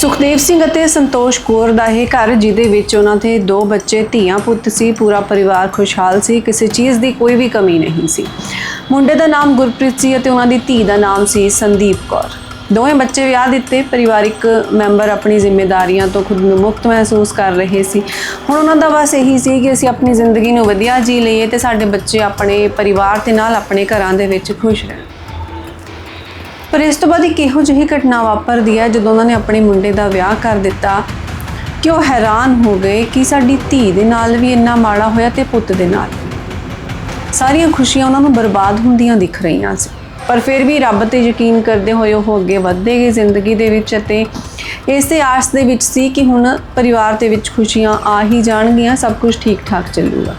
ਸੁਖਦੇਵ ਸਿੰਘ ਅਤੇ ਸੰਤੋਸ਼ ਕੌਰ ਦਾ ਇਹ ਘਰ, ਜਿਹਦੇ ਵਿੱਚ ਉਹਨਾਂ ਦੇ ਦੋ ਬੱਚੇ, ਧੀਆਂ ਪੁੱਤ ਸੀ, ਪੂਰਾ ਪਰਿਵਾਰ ਖੁਸ਼ਹਾਲ ਸੀ, ਕਿਸੇ ਚੀਜ਼ ਦੀ ਕੋਈ ਵੀ ਕਮੀ ਨਹੀਂ ਸੀ। ਮੁੰਡੇ ਦਾ ਨਾਮ ਗੁਰਪ੍ਰੀਤ ਸੀ ਅਤੇ ਉਹਨਾਂ ਦੀ ਧੀ ਦਾ ਨਾਮ ਸੀ ਸੰਦੀਪ ਕੌਰ। ਦੋਵੇਂ ਬੱਚੇ ਵਿਆਹ ਦਿੱਤੇ, ਪਰਿਵਾਰਿਕ ਮੈਂਬਰ ਆਪਣੀ ਜ਼ਿੰਮੇਵਾਰੀਆਂ ਤੋਂ ਖੁਦ ਨੂੰ ਮੁਕਤ ਮਹਿਸੂਸ ਕਰ ਰਹੇ ਸੀ। ਹੁਣ ਉਹਨਾਂ ਦਾ ਬਸ ਇਹੀ ਸੀ ਕਿ ਅਸੀਂ ਆਪਣੀ ਜ਼ਿੰਦਗੀ ਨੂੰ ਵਧੀਆ ਜੀ ਲਈਏ ਤੇ ਸਾਡੇ ਬੱਚੇ ਆਪਣੇ ਪਰਿਵਾਰ ਦੇ ਨਾਲ ਆਪਣੇ ਘਰਾਂ ਦੇ ਵਿੱਚ ਖੁਸ਼ ਰਹਿਣ। ਪਰ ਇਸ ਤੋਂ ਬਾਅਦ ਇੱਕ ਇਹੋ ਜਿਹੀ ਘਟਨਾ ਵਾਪਰਦੀ ਹੈ ਜਦੋਂ ਉਹਨਾਂ ਨੇ ਆਪਣੇ ਮੁੰਡੇ ਦਾ ਵਿਆਹ ਕਰ ਦਿੱਤਾ ਕਿ ਉਹ ਹੈਰਾਨ ਹੋ ਗਏ ਕਿ ਸਾਡੀ ਧੀ ਦੇ ਨਾਲ ਵੀ ਇੰਨਾ ਮਾੜਾ ਹੋਇਆ ਤੇ ਪੁੱਤ ਦੇ ਨਾਲ। ਸਾਰੀਆਂ ਖੁਸ਼ੀਆਂ ਉਹਨਾਂ ਨੂੰ ਬਰਬਾਦ ਹੁੰਦੀਆਂ ਦਿਖ ਰਹੀਆਂ ਸੀ। ਪਰ ਫਿਰ ਵੀ ਰੱਬ ਤੇ ਯਕੀਨ ਕਰਦੇ ਹੋਏ ਉਹ ਅੱਗੇ ਵਧਦੇ ਗਏ ਜ਼ਿੰਦਗੀ ਦੇ ਵਿੱਚ ਅਤੇ ਇਸੇ ਆਸ ਦੇ ਵਿੱਚ ਸੀ ਕਿ ਹੁਣ ਪਰਿਵਾਰ ਦੇ ਵਿੱਚ ਖੁਸ਼ੀਆਂ ਆ ਹੀ ਜਾਣਗੀਆਂ, ਸਭ ਕੁਝ ਠੀਕ ਠਾਕ ਚੱਲੂਗਾ।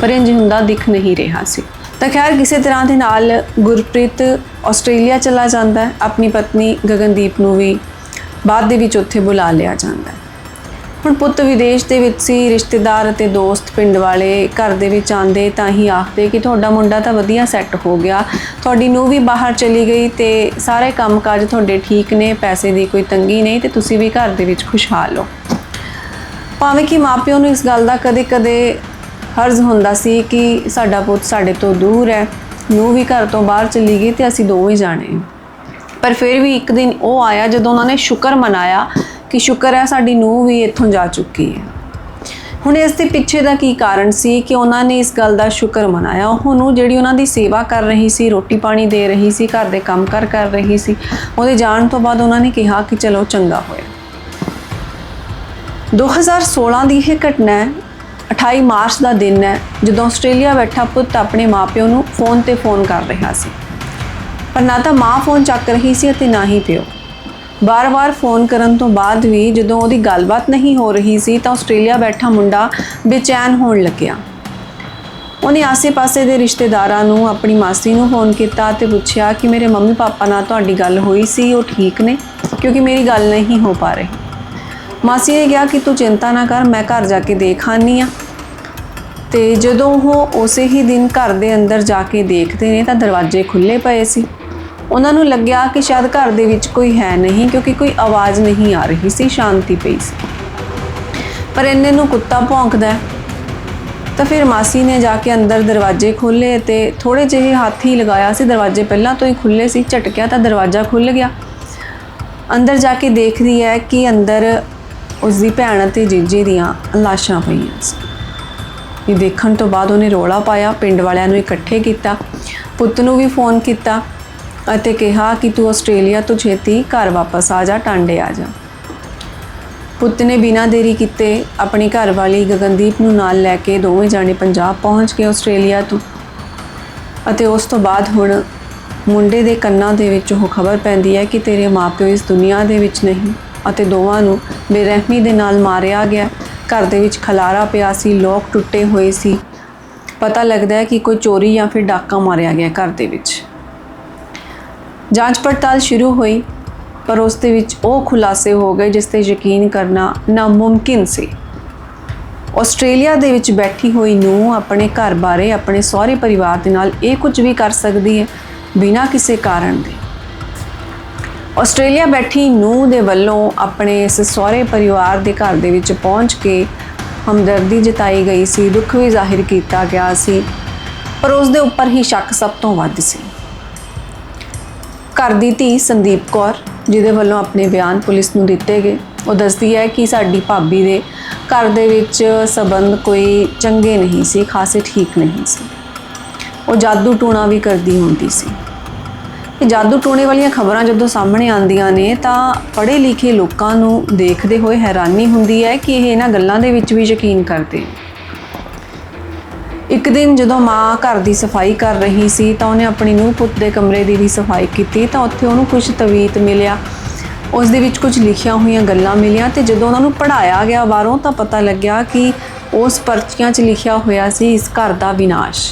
ਪਰ ਇੰਜ ਹੁੰਦਾ ਦਿਖ ਨਹੀਂ ਰਿਹਾ ਸੀ। ਤਾਂ ਖੈਰ ਕਿਸੇ ਤਰ੍ਹਾਂ ਦੇ ਨਾਲ ਗੁਰਪ੍ਰੀਤ ਆਸਟ੍ਰੇਲੀਆ ਚਲਾ ਜਾਂਦਾ ਹੈ, ਆਪਣੀ ਪਤਨੀ ਗਗਨਦੀਪ ਨੂੰ ਵੀ ਬਾਅਦ ਦੇ ਵਿੱਚ ਉੱਥੇ ਬੁਲਾ ਲਿਆ ਜਾਂਦਾ ਹੈ। ਹੁਣ ਪੁੱਤ ਵਿਦੇਸ਼ ਦੇ ਵਿੱਚ ਸੀ, ਰਿਸ਼ਤੇਦਾਰ ਅਤੇ ਦੋਸਤ ਪਿੰਡ ਵਾਲੇ ਘਰ ਦੇ ਵਿੱਚ ਆਂਦੇ ਤਾਂ ਹੀ ਆਖਦੇ ਕਿ ਤੁਹਾਡਾ ਮੁੰਡਾ ਤਾਂ ਵਧੀਆ ਸੈੱਟ ਹੋ ਗਿਆ, ਤੁਹਾਡੀ ਨੂੰ ਵੀ ਬਾਹਰ ਚਲੀ ਗਈ ਤੇ ਸਾਰੇ ਕੰਮਕਾਜ ਤੁਹਾਡੇ ਠੀਕ ਨੇ, ਪੈਸੇ ਦੀ ਕੋਈ ਤੰਗੀ ਨਹੀਂ ਤੇ ਤੁਸੀਂ ਵੀ ਘਰ ਦੇ ਵਿੱਚ ਖੁਸ਼ਹਾਲ ਹੋ। ਭਾਵੇਂ ਕਿ ਮਾਪਿਆਂ ਨੂੰ ਇਸ ਗੱਲ ਦਾ ਕਦੇ-ਕਦੇ ਫਰਜ਼ ਹੁੰਦਾ ਸੀ ਕਿ ਸਾਡਾ ਪੁੱਤ ਸਾਡੇ ਤੋਂ ਦੂਰ ਹੈ ਨੂੰ ਵੀ ਘਰ ਤੋਂ ਬਾਹਰ ਚਲੀ ਗਈ ਤੇ ਅਸੀਂ ਦੋਵੇਂ ਜਾਣੇ ਪਰ ਫਿਰ ਵੀ ਇੱਕ ਦਿਨ ਉਹ ਆਇਆ ਜਦੋਂ ਉਹਨਾਂ ਨੇ ਸ਼ੁਕਰ ਮਨਾਇਆ ਕਿ ਸ਼ੁਕਰ ਹੈ ਸਾਡੀ ਨੂੰ ਵੀ ਇੱਥੋਂ ਜਾ ਚੁੱਕੀ ਹੈ। ਹੁਣ ਇਸ ਦੇ ਪਿੱਛੇ ਦਾ ਕੀ ਕਾਰਨ ਸੀ ਕਿ ਉਹਨਾਂ ਨੇ ਇਸ ਗੱਲ ਦਾ ਸ਼ੁਕਰ ਮਨਾਇਆ? ਉਹਨੂੰ ਜਿਹੜੀ ਉਹਨਾਂ ਦੀ ਸੇਵਾ ਕਰ ਰਹੀ ਸੀ, ਰੋਟੀ ਪਾਣੀ ਦੇ ਰਹੀ ਸੀ, ਘਰ ਦੇ ਕੰਮ ਕਰ ਕਰ ਰਹੀ ਸੀ, ਉਹਦੇ ਜਾਣ ਤੋਂ ਬਾਅਦ ਉਹਨਾਂ ਨੇ ਕਿਹਾ ਕਿ ਚਲੋ ਚੰਗਾ ਹੋਇਆ। 2016 ਦੀ ਇਹ ਘਟਨਾ ਹੈ 28 ਮਾਰਚ ਦਾ ਦਿਨ ਹੈ, ਜਦੋਂ ਆਸਟ੍ਰੇਲੀਆ ਬੈਠਾ ਪੁੱਤ ਆਪਣੇ ਮਾਪਿਓ ਨੂੰ ਫੋਨ ਤੇ ਫੋਨ ਕਰ ਰਿਹਾ ਸੀ। ਪਰ ਨਾ ਤਾਂ ਮਾਂ ਫੋਨ ਚੱਕ ਰਹੀ ਸੀ ਅਤੇ ਨਾ ਹੀ ਪਿਓ। ਬਾਰ-ਬਾਰ ਫੋਨ ਕਰਨ ਤੋਂ ਬਾਅਦ ਵੀ ਜਦੋਂ ਉਹਦੀ ਗੱਲਬਾਤ ਨਹੀਂ ਹੋ ਰਹੀ ਸੀ, ਤਾਂ ਆਸਟ੍ਰੇਲੀਆ ਬੈਠਾ ਮੁੰਡਾ ਬੇਚੈਨ ਹੋਣ ਲੱਗਿਆ। ਉਹਨੇ ਆਸੇ-ਪਾਸੇ ਦੇ ਰਿਸ਼ਤੇਦਾਰਾਂ ਨੂੰ, ਆਪਣੀ ਮਾਸੀ ਨੂੰ ਫੋਨ ਕੀਤਾ ਤੇ ਪੁੱਛਿਆ ਕਿ ਮੇਰੇ ਮੰਮੀ ਪਾਪਾ ਨਾਲ ਤੁਹਾਡੀ ਗੱਲ ਹੋਈ ਸੀ, ਉਹ ਠੀਕ ਨੇ, ਕਿਉਂਕਿ ਮੇਰੀ ਗੱਲ ਨਹੀਂ ਹੋ ਪਾ ਰਹੀ। ਮਾਸੀ ਨੇ ਕਿਹਾ ਕਿ ਤੂੰ ਚਿੰਤਾ ਨਾ ਕਰ, ਮੈਂ ਘਰ ਜਾ ਕੇ ਦੇਖ ਆਨੀ ਆ ਤੇ ਜਦੋਂ ਉਹ ਉਸੇ ਹੀ ਦਿਨ ਘਰ ਦੇ ਅੰਦਰ ਜਾ ਕੇ ਦੇਖਦੇ ਨੇ ਤਾਂ ਦਰਵਾਜ਼ੇ ਖੁੱਲੇ ਪਏ ਸੀ। ਉਹਨਾਂ ਨੂੰ ਲੱਗਿਆ ਕਿ ਸ਼ਾਇਦ ਘਰ ਦੇ ਵਿੱਚ ਕੋਈ ਹੈ ਨਹੀਂ ਕਿਉਂਕਿ ਕੋਈ ਆਵਾਜ਼ ਨਹੀਂ ਆ ਰਹੀ ਸੀ, ਸ਼ਾਂਤੀ ਪਈ ਸੀ। ਪਰ ਇੰਨੇ ਨੂੰ ਕੁੱਤਾ ਭੌਂਕਦਾ ਤਾਂ ਫਿਰ ਮਾਸੀ ਨੇ ਜਾ ਕੇ ਅੰਦਰ ਦਰਵਾਜ਼ੇ ਖੋਲ੍ਹੇ ਤੇ ਥੋੜੇ ਜਿਹੇ ਹੱਥ ਹੀ ਲਗਾਇਆ ਸੀ। ਦਰਵਾਜ਼ੇ ਪਹਿਲਾਂ ਤੋਂ ਹੀ ਖੁੱਲੇ ਸੀ, ਝਟਕਿਆ ਤਾਂ ਦਰਵਾਜ਼ਾ ਖੁੱਲ ਗਿਆ। ਅੰਦਰ ਜਾ ਕੇ ਦੇਖਦੀ ਹੈ ਕਿ ਅੰਦਰ ਉਸ ਦੀ ਭੈਣ ਅਤੇ ਜੀਜੇ ਦੀਆਂ ਲਾਸ਼ਾਂ ਪਈਆਂ ਸੀ। ਵੀ ਦੇਖਣ ਤੋਂ ਬਾਅਦ ਉਹਨੇ ਰੋਲਾ ਪਾਇਆ, ਪਿੰਡ ਵਾਲਿਆਂ ਨੂੰ ਇਕੱਠੇ ਕੀਤਾ, ਪੁੱਤ ਨੂੰ ਵੀ ਫੋਨ ਕੀਤਾ ਅਤੇ ਕਿਹਾ ਕਿ ਤੂੰ ਆਸਟ੍ਰੇਲੀਆ ਤੋਂ ਛੇਤੀ ਘਰ ਵਾਪਸ ਆ ਜਾ, ਟਾਂਡੇ ਆ ਜਾ। ਪੁੱਤ ਨੇ ਬਿਨਾਂ ਦੇਰੀ ਕੀਤੇ ਆਪਣੀ ਘਰਵਾਲੀ ਗਗਨਦੀਪ ਨੂੰ ਨਾਲ ਲੈ ਕੇ ਦੋਵੇਂ ਜਾਣੇ ਪੰਜਾਬ ਪਹੁੰਚ ਗਏ ਆਸਟ੍ਰੇਲੀਆ ਤੋਂ। ਅਤੇ ਉਸ ਤੋਂ ਬਾਅਦ ਹੁਣ ਮੁੰਡੇ ਦੇ ਕੰਨਾਂ ਦੇ ਵਿੱਚ ਉਹ ਖਬਰ ਪੈਂਦੀ ਹੈ ਕਿ ਤੇਰੇ ਮਾਪਿਓ ਇਸ ਦੁਨੀਆ ਦੇ ਵਿੱਚ ਨਹੀਂ ਅਤੇ ਦੋਵਾਂ ਨੂੰ ਬੇਰਹਿਮੀ ਦੇ ਨਾਲ ਮਾਰਿਆ ਗਿਆ। ਘਰ ਦੇ ਵਿੱਚ ਖਲਾਰਾ ਪਿਆ ਸੀ, ਲੋਕ ਟੁੱਟੇ ਹੋਏ ਸੀ। ਪਤਾ ਲੱਗਦਾ ਹੈ ਕਿ ਕੋਈ ਚੋਰੀ ਜਾਂ ਫਿਰ ਡਾਕਾ ਮਾਰਿਆ ਗਿਆ ਘਰ ਦੇ ਵਿੱਚ। ਜਾਂਚ ਪੜਤਾਲ ਸ਼ੁਰੂ ਹੋਈ, ਪਰ ਉਸ ਦੇ ਵਿੱਚ ਉਹ ਖੁਲਾਸੇ ਹੋ ਗਏ ਜਿਸ ਤੇ ਯਕੀਨ ਕਰਨਾ ਨਾਮੁਮਕਿਨ ਸੀ। ਆਸਟ੍ਰੇਲੀਆ ਦੇ ਵਿੱਚ ਬੈਠੀ ਹੋਈ ਨੂੰ ਆਪਣੇ ਘਰ ਬਾਰੇ ਆਪਣੇ ਸਹੁਰੇ ਪਰਿਵਾਰ ਦੇ ਨਾਲ ਇਹ ਕੁਝ ਵੀ ਕਰ ਸਕਦੀ ਹੈ ਬਿਨਾਂ ਕਿਸੇ ਕਾਰਨ ਦੇ। ਆਸਟ੍ਰੇਲੀਆ ਬੈਠੀ ਨੂੰ ਦੇ ਵੱਲੋਂ ਆਪਣੇ ਇਸ ਸਹੁਰੇ ਪਰਿਵਾਰ ਦੇ ਘਰ ਦੇ ਵਿੱਚ ਪਹੁੰਚ ਕੇ ਹਮਦਰਦੀ ਜਤਾਈ ਗਈ ਸੀ, ਦੁੱਖ ਵੀ ਜ਼ਾਹਿਰ ਕੀਤਾ ਗਿਆ ਸੀ, ਪਰ ਉਸ ਦੇ ਉੱਪਰ ਹੀ ਸ਼ੱਕ ਸਭ ਤੋਂ ਵੱਧ ਸੀ। ਘਰ ਦੀ ਧੀ ਸੰਦੀਪ ਕੌਰ, ਜਿਹਦੇ ਵੱਲੋਂ ਆਪਣੇ ਬਿਆਨ ਪੁਲਿਸ ਨੂੰ ਦਿੱਤੇ ਗਏ, ਉਹ ਦੱਸਦੀ ਹੈ ਕਿ ਸਾਡੀ ਭਾਬੀ ਦੇ ਘਰ ਦੇ ਵਿੱਚ ਸਬੰਧ ਕੋਈ ਚੰਗੇ ਨਹੀਂ ਸੀ, ਖਾਸੇ ਠੀਕ ਨਹੀਂ ਸੀ। ਉਹ ਜਾਦੂ ਟੂਣਾ ਵੀ ਕਰਦੀ ਹੁੰਦੀ ਸੀ। ਇਹ ਜਾਦੂ ਟੋਣੇ ਵਾਲੀਆਂ ਖਬਰਾਂ ਜਦੋਂ ਸਾਹਮਣੇ ਆਉਂਦੀਆਂ ਨੇ, ਤਾਂ ਪੜ੍ਹੇ ਲਿਖੇ ਲੋਕਾਂ ਨੂੰ ਦੇਖਦੇ ਹੋਏ ਹੈਰਾਨੀ ਹੁੰਦੀ ਹੈ ਕਿ ਇਹ ਇਹਨਾਂ ਗੱਲਾਂ ਦੇ ਵਿੱਚ ਵੀ ਯਕੀਨ ਕਰਦੇ ਇੱਕ ਦਿਨ ਜਦੋਂ ਮਾਂ ਘਰ ਦੀ ਸਫ਼ਾਈ ਕਰ ਰਹੀ ਸੀ, ਤਾਂ ਉਹਨੇ ਆਪਣੀ ਨੂੰਹ ਪੁੱਤ ਦੇ ਕਮਰੇ ਦੀ ਵੀ ਸਫ਼ਾਈ ਕੀਤੀ, ਤਾਂ ਉੱਥੇ ਉਹਨੂੰ ਕੁਝ ਤਵੀਤ ਮਿਲਿਆ। ਉਸ ਦੇ ਵਿੱਚ ਕੁਝ ਲਿਖੀਆਂ ਹੋਈਆਂ ਗੱਲਾਂ ਮਿਲੀਆਂ ਤੇ ਜਦੋਂ ਉਹਨਾਂ ਨੂੰ ਪੜਾਇਆ ਗਿਆ ਬਾਹਰੋਂ, ਤਾਂ ਪਤਾ ਲੱਗਿਆ ਕਿ ਉਸ ਪਰਚੀਆਂ 'ਚ ਲਿਖਿਆ ਹੋਇਆ ਸੀ, ਇਸ ਘਰ ਦਾ ਵਿਨਾਸ਼।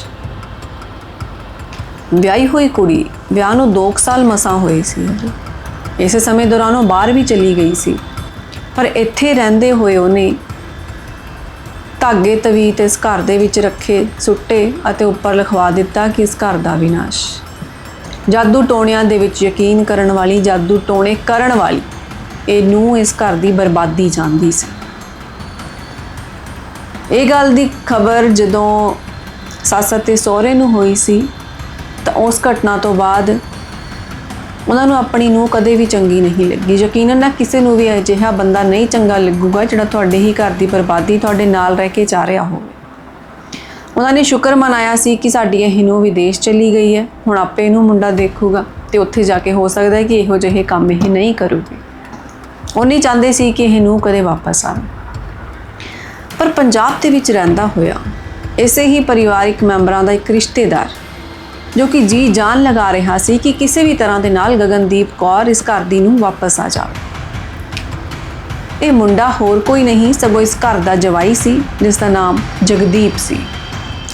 ਵਿਆਹੀ ਹੋਈ ਕੁੜੀ ਵਿਆਹ ਨੂੰ 2 ਸਾਲ ਮਸਾਂ ਹੋਏ ਸੀ। ਇਸੇ ਸਮੇਂ ਦੌਰਾਨ ਉਹ ਬਾਹਰ ਵੀ ਚਲੀ ਗਈ ਸੀ। ਪਰ ਇੱਥੇ ਰਹਿੰਦੇ ਹੋਏ ਉਹਨੇ ਧਾਗੇ ਤਵੀਤ ਇਸ ਘਰ ਦੇ ਵਿੱਚ ਰੱਖੇ, ਸੁੱਟੇ ਅਤੇ ਉੱਪਰ ਲਿਖਵਾ ਦਿੱਤਾ ਕਿ ਇਸ ਘਰ ਦਾ ਵਿਨਾਸ਼। ਜਾਦੂ ਟੋਣਿਆਂ ਦੇ ਵਿੱਚ ਯਕੀਨ ਕਰਨ ਵਾਲੀ, ਜਾਦੂ ਟੋਣੇ ਕਰਨ ਵਾਲੀ, ਇਹ ਨੂੰ ਇਸ ਘਰ ਦੀ ਬਰਬਾਦੀ ਜਾਂਦੀ ਸੀ। ਇਹ ਗੱਲ ਦੀ ਖਬਰ ਜਦੋਂ ਸੱਸ ਅਤੇ ਸਹੁਰੇ ਨੂੰ ਹੋਈ ਸੀ ਤਾਂ ਉਸ ਘਟਨਾ ਤੋਂ ਬਾਅਦ ਉਹਨਾਂ ਨੂੰ ਆਪਣੀ ਨੂੰ ਕਦੇ ਵੀ ਚੰਗੀ ਨਹੀਂ ਲੱਗੀ। ਯਕੀਨਨ ਨਾ ਕਿਸੇ ਨੂੰ ਵੀ ਅਜਿਹਾ ਬੰਦਾ ਨਹੀਂ ਚੰਗਾ ਲੱਗੂਗਾ ਜਿਹੜਾ ਤੁਹਾਡੇ ਹੀ ਘਰ ਦੀ ਬਰਬਾਦੀ ਤੁਹਾਡੇ ਨਾਲ ਰਹਿ ਕੇ ਚਾਹ ਰਿਹਾ ਹੋਵੇ। ਉਹਨਾਂ ਨੇ ਸ਼ੁਕਰ ਮਨਾਇਆ ਸੀ ਕਿ ਸਾਡੀ ਇਹ ਨੂੰ ਵਿਦੇਸ਼ ਚਲੀ ਗਈ ਹੈ। ਹੁਣ ਆਪੇ ਇਹਨੂੰ ਮੁੰਡਾ ਦੇਖੂਗਾ ਤੇ ਉੱਥੇ ਜਾ ਕੇ ਹੋ ਸਕਦਾ ਹੈ ਕਿ ਇਹੋ ਜਿਹੇ ਕੰਮ ਇਹ ਨਹੀਂ ਕਰੂਗੀ। ਉਹ ਨਹੀਂ ਚਾਹੁੰਦੇ ਸੀ ਕਿ ਇਹ ਨੂੰ ਕਦੇ ਵਾਪਸ ਆਵੇ। ਪਰ ਪੰਜਾਬ ਦੇ ਵਿੱਚ ਰਹਿੰਦਾ ਹੋਇਆ, ਇਸੇ ਹੀ ਪਰਿਵਾਰਿਕ ਮੈਂਬਰਾਂ ਦਾ ਇੱਕ ਰਿਸ਼ਤੇਦਾਰ ਜੋ ਕਿ ਜੀ ਜਾਨ ਲਗਾ ਰਿਹਾ ਸੀ ਕਿ ਕਿਸੇ ਵੀ ਤਰ੍ਹਾਂ ਦੇ ਨਾਲ ਗਗਨਦੀਪ ਕੌਰ ਇਸ ਘਰ ਦੀ ਨੂੰ ਵਾਪਸ ਆ ਜਾਵੇ। ਇਹ ਮੁੰਡਾ ਹੋਰ ਕੋਈ ਨਹੀਂ, ਸਗੋਂ ਇਸ ਘਰ ਦਾ ਜਵਾਈ ਸੀ, ਜਿਸ ਦਾ ਨਾਮ ਜਗਦੀਪ ਸੀ।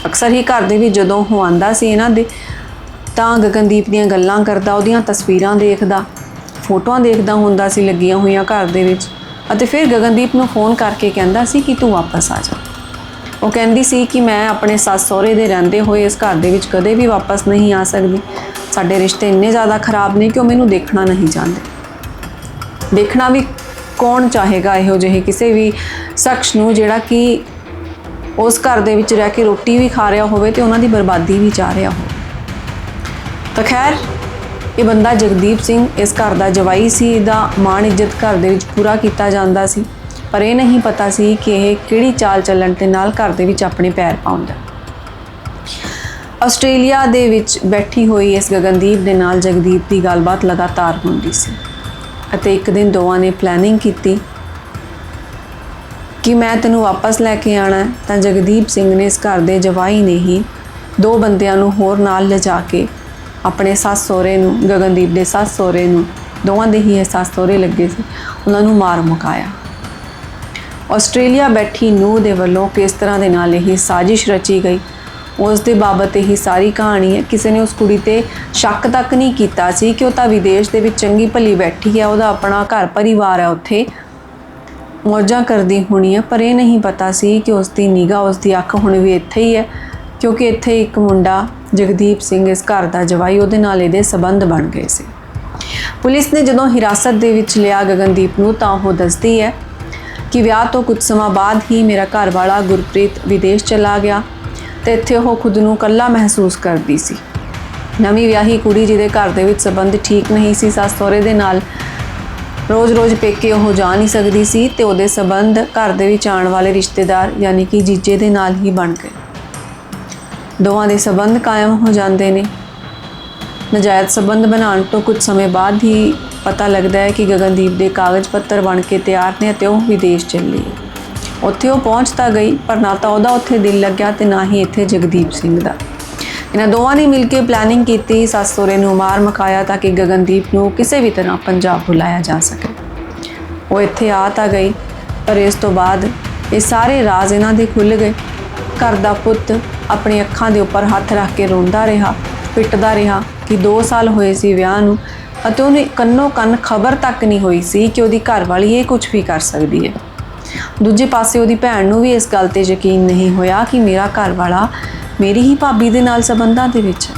ਅਕਸਰ ਹੀ ਘਰ ਦੇ ਵਿੱਚ ਜਦੋਂ ਉਹ ਆਂਦਾ ਸੀ ਇਹਨਾਂ ਦੇ, ਤਾਂ ਗਗਨਦੀਪ ਦੀਆਂ ਗੱਲਾਂ ਕਰਦਾ, ਉਹਦੀਆਂ ਤਸਵੀਰਾਂ ਦੇਖਦਾ, ਫੋਟੋਆਂ ਦੇਖਦਾ ਹੁੰਦਾ ਸੀ ਲੱਗੀਆਂ ਹੋਈਆਂ ਘਰ ਦੇ ਵਿੱਚ। ਅਤੇ ਫਿਰ ਗਗਨਦੀਪ ਨੂੰ ਫੋਨ ਕਰਕੇ ਕਹਿੰਦਾ ਸੀ ਕਿ ਤੂੰ ਵਾਪਸ ਆ ਜਾ। ਉਹ ਕਹਿੰਦੀ ਸੀ ਕਿ ਮੈਂ ਆਪਣੇ ਸੱਸ ਸਹੁਰੇ ਦੇ ਰਹਿੰਦੇ ਹੋਏ ਇਸ ਘਰ ਦੇ ਵਿੱਚ ਕਦੇ ਵੀ ਵਾਪਸ ਨਹੀਂ ਆ ਸਕਦੀ। ਸਾਡੇ ਰਿਸ਼ਤੇ ਇੰਨੇ ਜ਼ਿਆਦਾ ਖਰਾਬ ਨੇ ਕਿ ਉਹ ਮੈਨੂੰ ਦੇਖਣਾ ਨਹੀਂ ਚਾਹੁੰਦੇ। ਦੇਖਣਾ ਵੀ ਕੌਣ ਚਾਹੇਗਾ ਇਹੋ ਜਿਹੇ ਕਿਸੇ ਵੀ ਸ਼ਖਸ ਨੂੰ ਜਿਹੜਾ ਕਿ ਉਸ ਘਰ ਦੇ ਵਿੱਚ ਰਹਿ ਕੇ ਰੋਟੀ ਵੀ ਖਾ ਰਿਹਾ ਹੋਵੇ ਤੇ ਉਹਨਾਂ ਦੀ ਬਰਬਾਦੀ ਵੀ ਚਾਹ ਰਿਹਾ ਹੋਵੇ। ਤਾਂ ਖੈਰ, ਇਹ ਬੰਦਾ ਜਗਦੀਪ ਸਿੰਘ ਇਸ ਘਰ ਦਾ ਜਵਾਈ ਸੀ, ਇਹਦਾ ਮਾਣ ਇੱਜ਼ਤ ਘਰ ਦੇ ਵਿੱਚ ਪੂਰਾ ਕੀਤਾ ਜਾਂਦਾ ਸੀ। ਪਰ ਇਹ ਨਹੀਂ ਪਤਾ ਸੀ ਕਿ ਇਹ ਕਿਹੜੀ ਚਾਲ ਚੱਲਣ ਦੇ ਨਾਲ ਘਰ ਦੇ ਵਿੱਚ ਆਪਣੇ ਪੈਰ ਪਾਉਂਦਾ ਆਸਟ੍ਰੇਲੀਆ ਦੇ ਵਿੱਚ ਬੈਠੀ ਹੋਈ ਇਸ ਗਗਨਦੀਪ ਦੇ ਨਾਲ ਜਗਦੀਪ ਦੀ ਗੱਲਬਾਤ ਲਗਾਤਾਰ ਹੁੰਦੀ ਸੀ ਅਤੇ ਇੱਕ ਦਿਨ ਦੋਵਾਂ ਨੇ ਪਲੈਨਿੰਗ ਕੀਤੀ ਕਿ ਮੈਂ ਤੈਨੂੰ ਵਾਪਸ ਲੈ ਕੇ ਆਣਾ ਤਾਂ ਜਗਦੀਪ ਸਿੰਘ ਨੇ ਇਸ ਘਰ ਦੇ ਜਵਾਈ ਨੇ ਹੀ ਦੋ ਬੰਦਿਆਂ ਨੂੰ ਹੋਰ ਨਾਲ ਲਿਜਾ ਕੇ ਆਪਣੇ ਸੱਸ ਸਹੁਰੇ ਨੂੰ, ਗਗਨਦੀਪ ਦੇ ਸੱਸ ਸਹੁਰੇ ਨੂੰ, ਦੋਵਾਂ ਦੇ ਹੀ ਇਹ ਸੱਸ ਸਹੁਰੇ ਲੱਗੇ ਸੀ, ਉਹਨਾਂ ਨੂੰ ਮਾਰ ਮੁਕਾਇਆ। ਆਸਟ੍ਰੇਲੀਆ ਬੈਠੀ ਨੂੰਹ ਦੇ ਵੱਲੋਂ ਕਿਸ ਤਰ੍ਹਾਂ ਦੇ ਨਾਲ ਇਹ ਸਾਜ਼ਿਸ਼ ਰਚੀ ਗਈ? ਉਸ ਦੇ ਬਾਬਤ ਇਹ ਸਾਰੀ ਕਹਾਣੀ ਹੈ। ਕਿਸੇ ਨੇ ਉਸ ਕੁੜੀ ਤੇ ਸ਼ੱਕ ਤੱਕ ਨਹੀਂ ਕੀਤਾ ਸੀ ਕਿ ਉਹ ਤਾਂ ਵਿਦੇਸ਼ ਦੇ ਵਿੱਚ ਚੰਗੀ ਭਲੀ ਬੈਠੀ ਹੈ। ਉਹਦਾ ਆਪਣਾ ਘਰ ਪਰਿਵਾਰ ਹੈ ਉੱਥੇ। ਮੌਜਾਂ ਕਰਦੀ ਹੋਣੀ ਹੈ, ਪਰ ਇਹ ਨਹੀਂ ਪਤਾ ਸੀ ਕਿ ਉਸ ਦੀ ਨਿਗਾਹ, ਉਸ ਦੀ ਅੱਖ ਹੁਣ ਵੀ ਇੱਥੇ ਹੀ ਹੈ, ਕਿਉਂਕਿ ਇੱਥੇ ਇੱਕ ਮੁੰਡਾ ਜਗਦੀਪ ਸਿੰਘ ਇਸ ਘਰ ਦਾ ਜਵਾਈ, ਉਹਦੇ ਨਾਲ ਇਹਦੇ ਸਬੰਧ ਬਣ ਗਏ ਸੀ। ਪੁਲਿਸ ਨੇ ਜਦੋਂ ਹਿਰਾਸਤ ਦੇ ਵਿੱਚ ਲਿਆ ਗਗਨਦੀਪ ਨੂੰ ਤਾਂ ਉਹ ਦੱਸਦੀ ਹੈ ਕਿ ਵਿਆਹ ਤੋਂ ਕੁਝ ਸਮਾਂ ਬਾਅਦ ਹੀ ਮੇਰਾ ਘਰ ਵਾਲਾ ਗੁਰਪ੍ਰੀਤ ਵਿਦੇਸ਼ ਚਲਾ ਗਿਆ ਤੇ ਇੱਥੇ ਉਹ ਖੁਦ ਨੂੰ ਇਕੱਲਾ ਮਹਿਸੂਸ ਕਰਦੀ ਸੀ। ਨਵੀਂ ਵਿਆਹੀ ਕੁੜੀ ਜਿਹਦੇ ਘਰ ਦੇ ਵਿੱਚ ਸਬੰਧ ਠੀਕ ਨਹੀਂ ਸੀ, ਸੱਸ ਸਹੁਰੇ ਦੇ ਨਾਲ ਰੋਜ਼-ਰੋਜ਼ ਪੇਕੇ ਉਹ ਜਾ ਨਹੀਂ ਸਕਦੀ ਸੀ ਤੇ ਉਹਦੇ ਸਬੰਧ ਘਰ ਦੇ ਵਿੱਚ ਆਉਣ ਵਾਲੇ ਰਿਸ਼ਤੇਦਾਰ ਯਾਨੀ ਕਿ ਜੀਜੇ ਦੇ ਨਾਲ ਹੀ ਬਣ ਗਏ। ਦੋਵਾਂ ਦੇ ਸਬੰਧ ਕਾਇਮ ਹੋ ਜਾਂਦੇ ਨੇ। ਨਜਾਇਜ਼ ਸਬੰਧ ਬਣਾਉਣ ਤੋਂ ਕੁਝ ਸਮੇਂ ਬਾਅਦ ਹੀ ਪਤਾ ਲੱਗਦਾ ਹੈ ਕਿ ਗਗਨਦੀਪ ਦੇ ਕਾਗਜ਼ ਪੱਤਰ ਬਣ ਕੇ ਤਿਆਰ ਨੇ ਅਤੇ ਉਹ ਵਿਦੇਸ਼ ਚੱਲੀ। ਹੈ ਉੱਥੇ ਉਹ ਪਹੁੰਚ ਤਾਂ ਗਈ, ਪਰ ਨਾ ਤਾਂ ਉਹਦਾ ਉੱਥੇ ਦਿਲ ਲੱਗਿਆ ਤੇ ਨਾ ਹੀ ਇੱਥੇ ਜਗਦੀਪ ਸਿੰਘ ਦਾ। ਇਹਨਾਂ ਦੋਵਾਂ ਨੇ ਮਿਲ ਕੇ ਪਲੈਨਿੰਗ ਕੀਤੀ, ਸੱਸ ਸਹੁਰੇ ਨੂੰ ਮਾਰ ਮਕਾਇਆ ਤਾਂ ਕਿ ਗਗਨਦੀਪ ਨੂੰ ਕਿਸੇ ਵੀ ਤਰ੍ਹਾਂ ਪੰਜਾਬ ਬੁਲਾਇਆ ਜਾ ਸਕੇ। ਉਹ ਇੱਥੇ ਆ ਤਾਂ ਗਈ, ਪਰ ਇਸ ਤੋਂ ਬਾਅਦ ਇਹ ਸਾਰੇ ਰਾਜ਼ ਇਹਨਾਂ ਦੇ ਖੁੱਲ ਗਏ। ਘਰ ਦਾ ਪੁੱਤ ਆਪਣੀ ਅੱਖਾਂ ਦੇ ਉੱਪਰ ਹੱਥ ਰੱਖ ਕੇ ਰੋਂਦਾ ਰਿਹਾ, ਪਿੱਟਦਾ ਰਿਹਾ ਕਿ 2 ਸਾਲ ਹੋਏ ਸੀ ਵਿਆਹ ਨੂੰ ਅਤੇ ਉਹਨੇ ਕੰਨੋ ਕੰਨ ਖਬਰ ਤੱਕ ਨਹੀਂ ਹੋਈ ਸੀ ਕਿ ਉਹਦੀ ਘਰਵਾਲੀ ਇਹ ਕੁਝ ਵੀ ਕਰ ਸਕਦੀ ਹੈ। ਦੂਜੇ ਪਾਸੇ ਉਹਦੀ ਭੈਣ ਨੂੰ ਵੀ ਇਸ ਗੱਲ ਤੇ ਯਕੀਨ ਨਹੀਂ ਹੋਇਆ ਕਿ ਮੇਰਾ ਘਰਵਾਲਾ ਮੇਰੀ ਹੀ ਭਾਬੀ ਦੇ ਨਾਲ ਸੰਬੰਧਾਂ ਦੇ ਵਿੱਚ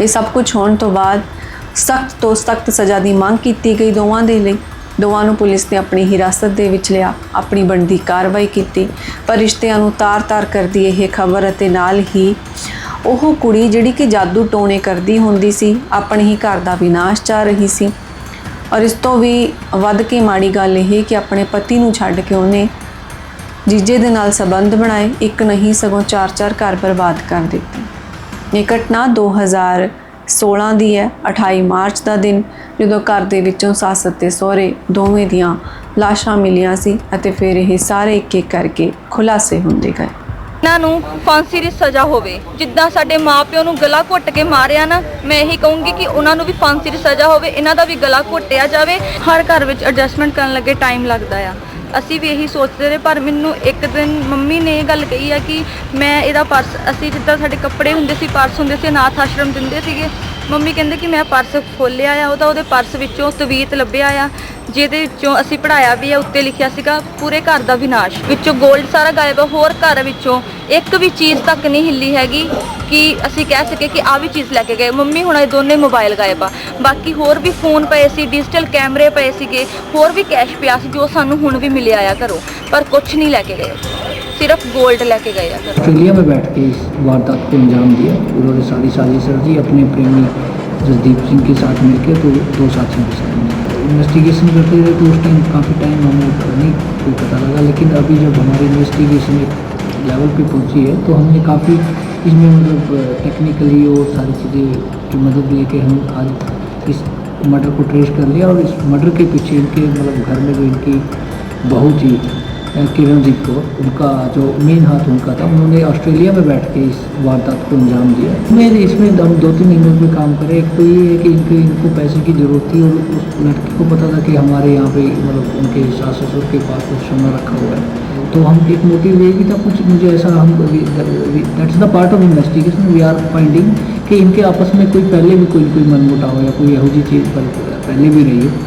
ਇਹ ਸਭ ਕੁਝ ਹੋਣ ਤੋਂ ਬਾਅਦ ਸਖਤ ਤੋਂ ਸਖਤ ਸਜ਼ਾ ਦੀ ਮੰਗ ਕੀਤੀ ਗਈ ਦੋਵਾਂ ਦੇ ਲਈ। ਦੋਵਾਂ ਨੂੰ ਪੁਲਿਸ ਨੇ ਆਪਣੀ ਹਿਰਾਸਤ ਦੇ ਵਿੱਚ ਲਿਆ, ਆਪਣੀ ਬਣਦੀ ਕਾਰਵਾਈ ਕੀਤੀ। ਪਰ ਰਿਸ਼ਤਿਆਂ ਨੂੰ ਤਾਰ-ਤਾਰ ਕਰਦੀ ਇਹ ਖਬਰ ਅਤੇ ਨਾਲ ਹੀ ਉਹ ਕੁੜੀ ਜਿਹੜੀ ਕਿ ਜਾਦੂ ਟੋਣੇ ਕਰਦੀ ਹੁੰਦੀ ਸੀ, ਆਪਣੇ ਹੀ ਘਰ ਦਾ ਵਿਨਾਸ਼ ਚਾਹ ਰਹੀ ਸੀ। ਔਰ ਇਸ ਤੋਂ ਵੀ ਵੱਧ ਕੇ ਮਾੜੀ ਗੱਲ ਇਹ ਕਿ ਆਪਣੇ ਪਤੀ ਨੂੰ ਛੱਡ ਕੇ ਉਹਨੇ ਜੀਜੇ ਦੇ ਨਾਲ ਸੰਬੰਧ ਬਣਾਏ, ਇੱਕ ਨਹੀਂ ਸਗੋਂ ਚਾਰ ਚਾਰ ਘਰ ਬਰਬਾਦ ਕਰ ਦਿੱਤੇ। ਇਹ ਘਟਨਾ 2016 ਦੀ ਹੈ 28 ਮਾਰਚ ਦਾ ਦਿਨ, ਜਦੋਂ ਘਰ ਦੇ ਵਿੱਚੋਂ ਸੱਸ ਅਤੇ ਸਹੁਰੇ ਦੋਵੇਂ ਦੀਆਂ ਲਾਸ਼ਾਂ ਮਿਲੀਆਂ ਸੀ ਅਤੇ ਫਿਰ ਇਹ ਸਾਰੇ ਇੱਕ ਇੱਕ ਕਰਕੇ ਖੁਲਾਸੇ ਹੁੰਦੇ ਗਏ। ਇਹਨਾਂ ਨੂੰ ਫਾਂਸੀ ਦੀ ਸਜ਼ਾ ਹੋਵੇ। ਜਿੱਦਾਂ ਸਾਡੇ ਮਾਪਿਓ ਨੂੰ ਗਲਾ ਘੁੱਟ ਕੇ ਮਾਰਿਆ ਨਾ, ਮੈਂ ਇਹੀ ਕਹੂੰਗੀ ਕਿ ਉਹਨਾਂ ਨੂੰ ਵੀ ਫਾਂਸੀ ਦੀ ਸਜ਼ਾ ਹੋਵੇ, ਇਹਨਾਂ ਦਾ ਵੀ ਗਲਾ ਘੁੱਟਿਆ ਜਾਵੇ। ਹਰ ਘਰ ਵਿੱਚ ਐਡਜਸਟਮੈਂਟ ਕਰਨ ਲੱਗੇ ਟਾਈਮ ਲੱਗਦਾ ਆ। ਅਸੀਂ ਵੀ ਇਹੀ ਸੋਚਦੇ ਰਹੇ, ਪਰ ਮੈਨੂੰ ਇੱਕ ਦਿਨ ਮੰਮੀ ਨੇ ਇਹ ਗੱਲ ਕਹੀ ਆ ਕਿ ਮੈਂ ਇਹਦਾ ਪਰਸ, ਅਸੀਂ ਜਿੱਦਾਂ ਸਾਡੇ ਕੱਪੜੇ ਹੁੰਦੇ ਸੀ, ਪਰਸ ਹੁੰਦੇ ਸੀ, ਅਨਾਥ ਆਸ਼ਰਮ ਦਿੰਦੇ ਸੀਗੇ। ਮੰਮੀ ਕਹਿੰਦੇ ਕਿ ਮੈਂ ਪਰਸ ਖੋਲਿਆ ਆ, ਉਹਦਾ ਉਹਦੇ ਪਰਸ ਵਿੱਚੋਂ ਤਵੀਤ ਲੱਭਿਆ ਆ, ਜਿਹਦੇ ਵਿੱਚੋਂ ਅਸੀਂ ਪੜਾਇਆ ਵੀ ਆ, ਉੱਤੇ ਲਿਖਿਆ ਸੀਗਾ, ਪੂਰੇ ਘਰ ਦਾ ਵਿਨਾਸ਼। ਵਿੱਚੋਂ 골ਡ ਸਾਰਾ ਗਾਇਬ ਆ, ਹੋਰ ਘਰ ਵਿੱਚੋਂ ਇੱਕ ਵੀ ਚੀਜ਼ ਤੱਕ ਨਹੀਂ ਹਿੱਲੀ ਹੈਗੀ ਕਿ ਅਸੀਂ ਕਹਿ ਸਕੇ ਕਿ ਆ ਵੀ ਚੀਜ਼ ਲੈ ਕੇ ਗਏ। ਮੰਮੀ ਹੁਣ ਇਹ ਦੋਨੇ ਮੋਬਾਈਲ ਗਾਇਬ ਆ। ਬਾਕੀ ਹੋਰ ਵੀ ਫੋਨ ਪਏ ਸੀ ਡਿਜੀਟਲ ਕੈਮਰੇ ਪਏ ਸੀਗੇ, ਹੋਰ ਵੀ ਕੈਸ਼ ਪਿਆ ਸੀ, ਜੋ ਸਾਨੂੰ ਹੁਣ ਵੀ ਮਿਲਿਆ ਆ ਘਰੋਂ, ਪਰ ਕੁਝ ਨਹੀਂ ਲੈ ਕੇ ਗਏ। सिर्फ़ गोल्ड लेके गया ऑस्ट्रेलिया में बैठ के इस वारदात को अंजाम दिया। उन्होंने सारी साजिश रची, अपने प्रेमी जसदीप सिंह के साथ मिलकर तो दो साथियों के साथ इन्वेस्टिगेशन करते रहे तो उस टाइम काफ़ी टाइम हमें नहीं कोई पता लगा, लेकिन अभी जब हमारी इन्वेस्टिगेशन एक लेवल पे पहुँची है तो हमने काफ़ी इसमें मतलब टेक्निकली और सारी चीज़ें जो मदद लेके हम आज इस मर्डर को ट्रेस कर लिया और इस मर्डर के पीछे इनके मतलब घर में जो इनकी बहुत ही किरणदीप कौर, उनका जो मेन हाथ उनका था, उन्होंने ऑस्ट्रेलिया में बैठ के इस वारदात को अंजाम दिया। मैंने इसमें हम दो तीन एंगल में काम करे। एक तो ये है कि इनके, इनको पैसे की ज़रूरत थी और उस लड़की को पता था कि हमारे यहाँ पे मतलब उनके सास ससुर के पास कुछ सोना रखा हुआ है। तो हम एक मोटिव ये भी था, कुछ मुझे ऐसा हम that's the part of investigation we are finding कि इनके आपस में कोई, पहले भी कोई कोई मनमुटाव या कोई यहूदी चीज़ पहले भी रही है।